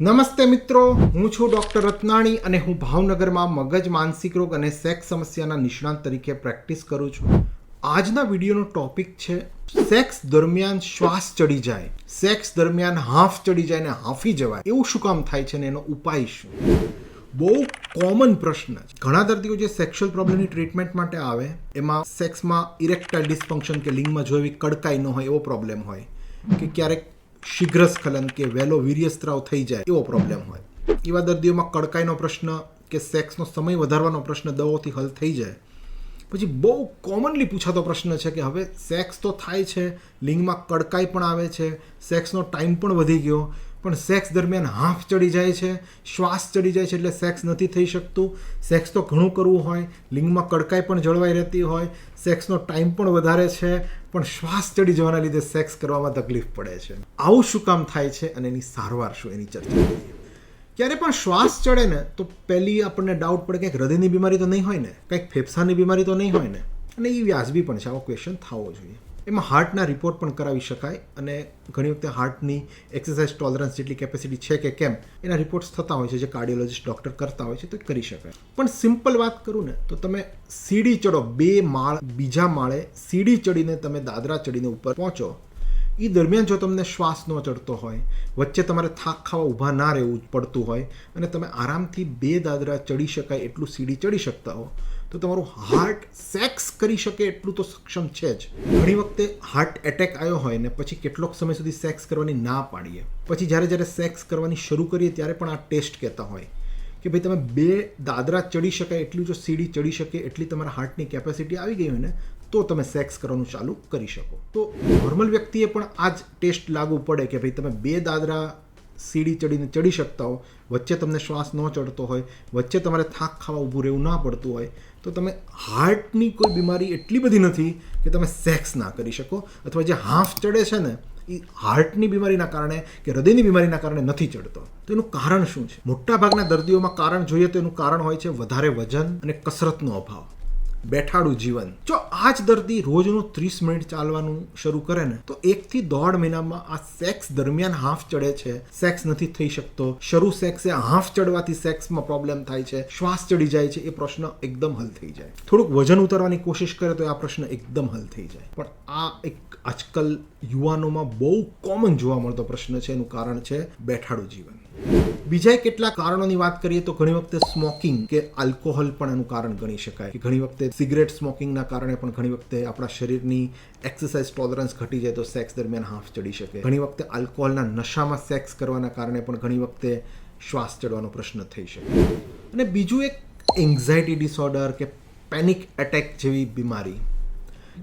નમસ્તે મિત્રો, હું છું ડૉક્ટર રત્નાણી અને હું ભાવનગરમાં મગજ, માનસિક રોગ અને સેક્સ સમસ્યાના નિષ્ણાંત તરીકે પ્રેક્ટિસ કરું છું. આજના વિડીયોનો ટોપિક છે, સેક્સ દરમિયાન શ્વાસ ચડી જાય. સેક્સ દરમિયાન હાફ ચડી જાય ને હાંફી જવાય. એવું શું કામ થાય છે ને એનો ઉપાય શું? બહુ કોમન પ્રશ્ન છે. ઘણા દર્દીઓ જે સેક્સ્યુઅલ પ્રોબ્લેમની ટ્રીટમેન્ટ માટે આવે, એમાં સેક્સમાં ઇરેક્ટાઇલ ડિસ્ફંક્શન કે લિંગમાં જો એવી કડકાઈ ન હોય, એવો પ્રોબ્લેમ હોય, કે ક્યારેક શીઘ્રસ્ખલન કે વહેલો વીર્યસ્ત્રાવ થઈ જાય એવો પ્રોબ્લેમ હોય. એવા દર્દીઓમાં કડકાઈનો પ્રશ્ન કે સેક્સનો સમય વધારવાનો પ્રશ્ન દવાઓથી હલ થઈ જાય. પછી બહુ કોમનલી પૂછાતો પ્રશ્ન છે કે હવે સેક્સ તો થાય છે, લિંગમાં કડકાઈ પણ આવે છે, સેક્સનો ટાઈમ પણ વધી ગયો પણ સેક્સ દરમિયાન હાંફ ચડી જાય છે, શ્વાસ ચડી જાય છે એટલે સેક્સ નથી થઈ શકતું. સેક્સ તો ઘણું કરવું હોય, લિંગમાં કડકાઈ પણ જળવાઈ રહેતી હોય સેક્સનો ટાઈમ પણ વધારે છે, પણ શ્વાસ ચડી જવાના લીધે સેક્સ કરવામાં તકલીફ પડે છે. આવું શું કામ થાય છે અને એની સારવાર શું, એની ચર્ચા કરીએ. ક્યારે પણ શ્વાસ ચડે ને, તો પહેલી આપણને ડાઉટ પડે કંઈક હૃદયની બીમારી તો નહીં હોય ને? કંઈક ફેફસાની બીમારી તો નહીં હોય ને? અને એ વ્યાજબી પણ છે, આવો ક્વેશ્ચન થવો જોઈએ. એમાં હાર્ટના રિપોર્ટ પણ કરાવી શકાય અને ઘણી વખતે હાર્ટની એક્સરસાઇઝ ટોલરન્સ જેટલી કેપેસિટી છે કે કેમ, એના રિપોર્ટ્સ થતા હોય છે, જે કાર્ડિયોલોજિસ્ટ ડૉક્ટર કરતા હોય છે, તો કરી શકાય પણ સિમ્પલ વાત કરું ને, તો તમે સીડી ચડો બે માળ, બીજા માળે સીડી ચડીને તમે દાદરા ચડીને ઉપર પહોંચો. એ દરમિયાન જો તમને શ્વાસ ન ચડતો હોય, વચ્ચે તમારે થાક ખાવા ઊભા ના રહેવું પડતું હોય અને તમે આરામથી બે દાદરા ચડી શકાય એટલું સીડી ચડી શકતા હો તો તમારું હાર્ટ સેક્સ કરી શકે એટલું તો સક્ષમ છે જ. ઘણી વખતે હાર્ટ એટેક આવ્યો હોય ને પછી કેટલોક સમય સુધી સેક્સ કરવાની ના પાડીએ. પછી જ્યારે જ્યારે સેક્સ કરવાની શરૂ કરીએ ત્યારે પણ આ ટેસ્ટ કહેતા હોય કે ભાઈ તમે બે દાદરા ચડી શકાય એટલું જો સીડી ચડી શકે એટલી તમારા હાર્ટની કેપેસિટી આવી ગઈ હોય ને તો તમે સેક્સ કરવાનું ચાલુ કરી શકો. તો નોર્મલ વ્યક્તિએ પણ આ જ ટેસ્ટ લાગુ પડે કે ભાઈ તમે બે દાદરા સીડી ચડીને ચડી શકતા હો, વચ્ચે તમને શ્વાસ ન ચડતો હોય, વચ્ચે તમારે થાક ખાવા ઊભું રહેવું ના પડતું હોય, તો તમે હાર્ટની કોઈ બીમારી એટલી બધી નથી કે તમે સેક્સ ના કરી શકો અથવા જે હાફ ચડે છે ને એ હાર્ટની બીમારીના કારણે કે હૃદયની બીમારીના કારણે નથી ચડતો. તો એનું કારણ શું છે? મોટાભાગના દર્દીઓમાં કારણ જોઈએ તો એનું કારણ હોય છે વધારે વજન અને કસરતનો અભાવ. બેઠાડું જીવન. જો આ જ દર્દી રોજનું ત્રીસ મિનિટ ચાલવાનું શરૂ કરે ને, તો એકથી દોઢ મહિનામાં આ સેક્સ દરમિયાન હાફ ચડે છે. સેક્સ નથી થઈ શકતો. શરૂ સેક્સે હાફ ચડવાથી સેક્સમાં પ્રોબ્લેમ થાય છે. શ્વાસ ચડી જાય છે. એ પ્રશ્ન એકદમ હલ થઈ જાય. થોડુંક વજન ઉતારવાની કોશિશ કરે તો આ પ્રશ્ન એકદમ હલ થઈ જાય. પણ આ એક આજકાલ યુવાનોમાં બહુ કોમન જોવા મળતો પ્રશ્ન છે. એનું કારણ છે બેઠાડું જીવન. બીજા કેટલા કારણોની વાત કરીએ તો ઘણી વખતે સ્મોકિંગ કે આલ્કોહોલ પણ એનું કારણ ગણી શકાય. કે ઘણી વખતે સિગરેટ સ્મોકિંગના કારણે પણ ઘણી વખતે આપણા શરીરની એક્સરસાઇઝ ટોલરન્સ ઘટી જાય તો સેક્સ દરમિયાન હાફ ચડી શકે. ઘણી વખતે આલ્કોહોલના નશામાં સેક્સ કરવાના કારણે પણ ઘણી વખતે શ્વાસ ચડવાનો પ્રશ્ન થઈ શકે. અને બીજું એક એન્ઝાયટી ડિસઓર્ડર કે પેનિક એટેક જેવી બીમારી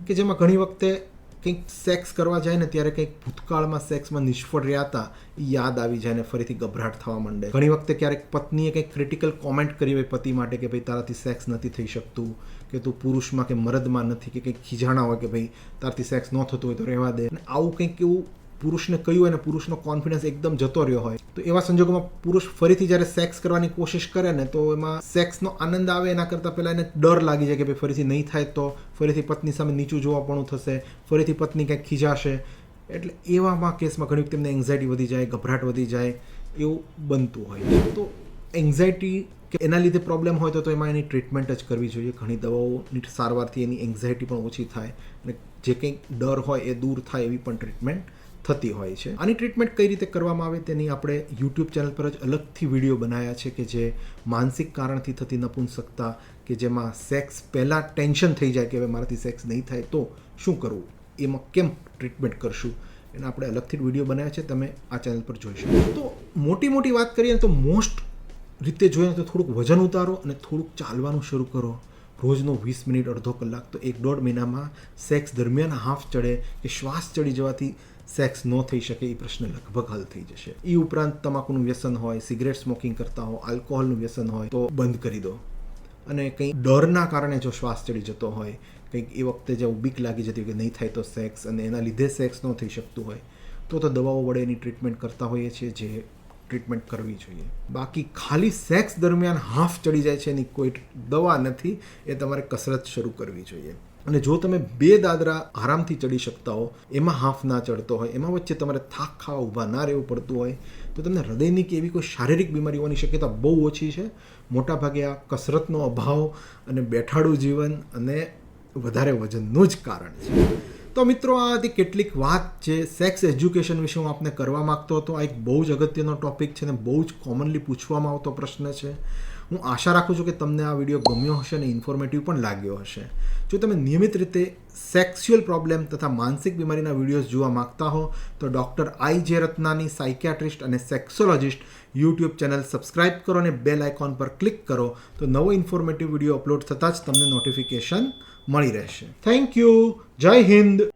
કે જેમાં ઘણી વખતે કંઈક સેક્સ કરવા જાય ને ત્યારે કંઈક ભૂતકાળમાં સેક્સમાં નિષ્ફળ રહ્યા હતા, એ યાદ આવી જાય ને ફરીથી ગભરાટ થવા માંડે. ઘણી વખતે ક્યારેક પત્નીએ કંઈક ક્રિટિકલ કોમેન્ટ કરી હોય પતિ માટે કે ભાઈ તારાથી સેક્સ નથી થઈ શકતું, કે તું પુરુષમાં કે મરદમાં નથી, કે કંઈક ખીજાણા હોય કે ભાઈ તારથી સેક્સ ન થતું હોય તો રહેવા દે. અને આવું કંઈક એવું પુરુષને કહ્યું અને પુરુષનો કોન્ફિડન્સ એકદમ જતો રહ્યો હોય. તો એવા સંજોગોમાં પુરુષ ફરીથી જ્યારે સેક્સ કરવાની કોશિશ કરે ને, તો એમાં સેક્સનો આનંદ આવે એના કરતાં પહેલાં એને ડર લાગી જાય કે ભાઈ ફરીથી નહીં થાય તો ફરીથી પત્ની સામે નીચું જોવાપણું થશે, ફરીથી પત્ની કંઈક ખીજાશે. એટલે એવામાં કેસમાં ઘણી વખત એમને એન્ઝાયટી વધી જાય, ગભરાટ વધી જાય એવું બનતું હોય. તો એન્ઝાયટી કે એના લીધે પ્રોબ્લેમ હોય તો એમાં એની ટ્રીટમેન્ટ જ કરવી જોઈએ. ઘણી દવાઓની સારવારથી એની એન્ઝાયટી પણ ઓછી થાય અને જે કંઈક ડર હોય એ દૂર થાય એવી પણ ટ્રીટમેન્ટ થતી હોય છે. આની ટ્રીટમેન્ટ કઈ રીતે કરવામાં આવે તેની આપણે યુટ્યુબ ચેનલ પર જ અલગથી વીડિયો બનાવ્યા છે કે જે માનસિક કારણથી થતી નપુંસકતા કે જેમાં સેક્સ પહેલાં ટેન્શન થઈ જાય કે હવે મારાથી સેક્સ નહીં થાય તો શું કરવું? એમાં કેમ ટ્રીટમેન્ટ કરશું? એના આપણે અલગથી વીડિયો બનાવ્યા છે. તમે આ ચેનલ પર જોઈ શકો. તો મોટી મોટી વાત કરીએ તો મોસ્ટ રીતે જોઈએ તો થોડુંક વજન ઉતારો અને થોડુંક ચાલવાનું શરૂ કરો. રોજનો વીસ મિનિટ, અડધો કલાક તો એક દોઢ મહિનામાં સેક્સ દરમિયાન હાફ ચડે કે શ્વાસ ચડી જવાથી સેક્સ ન થઈ શકે એ પ્રશ્ન લગભગ હલ થઈ જશે. એ ઉપરાંત તમાકુનું વ્યસન હોય, સિગરેટ સ્મોકિંગ કરતા હો, આલ્કોહોલનું વ્યસન હોય, તો બંધ કરી દો. અને કંઈ ડરના કારણે જો શ્વાસ ચડી જતો હોય, કંઈક એ વખતે જે બીક લાગી જતી હોય કે નહીં થાય તો સેક્સ અને એના લીધે સેક્સ ન થઈ શકતું હોય, તો તો દવાઓ વડે એની ટ્રીટમેન્ટ કરતા હોઈએ છીએ જે ટ્રીટમેન્ટ કરવી જોઈએ. બાકી ખાલી સેક્સ દરમિયાન હાફ ચડી જાય છે એની કોઈ દવા નથી, એ તમારે કસરત શરૂ કરવી જોઈએ. અને જો તમે બે દાદરા આરામથી ચડી શકતા હો, એમાં હાફ ના ચડતો હોય, એમાં વચ્ચે તમારે થાક ખાવા ઊભા ના રહેવું પડતું હોય, તો તમને હૃદયની કે એવી કોઈ શારીરિક બીમારી હોવાની શક્યતા બહુ ઓછી છે. મોટાભાગે આ કસરતનો અભાવ અને બેઠાડું જીવન અને વધારે વજનનું જ કારણ છે. તો મિત્રો, આ હતી કેટલીક વાત છે સેક્સ એજ્યુકેશન વિશે હું આપને કરવા માગતો હતો. આ એક બહુ જ અગત્યનો ટોપિક છે અને બહુ જ કોમનલી પૂછવામાં આવતો પ્રશ્ન છે. હું આશા રાખું છું કે તમને આ વીડિયો ગમ્યો હશે અને ઇન્ફોર્મેટિવ પણ લાગ્યો હશે. જો તમે નિયમિત રીતે સેક્સ્યુઅલ પ્રોબ્લેમ તથા માનસિક બીમારીના વિડીયોઝ જોવા માગતા હો, તો ડૉક્ટર આઈ જે રત્નાની સાયકિયાટ્રિસ્ટ અને સેક્સોલોજિસ્ટ યુટ્યુબ ચેનલ સબસ્ક્રાઇબ કરો અને બેલ આઇકોન પર ક્લિક કરો, તો નવો ઇન્ફોર્મેટિવ વીડિયો અપલોડ થતાં જ તમને નોટિફિકેશન મળી રહેશે. થેન્ક યુ જય હિન્દ.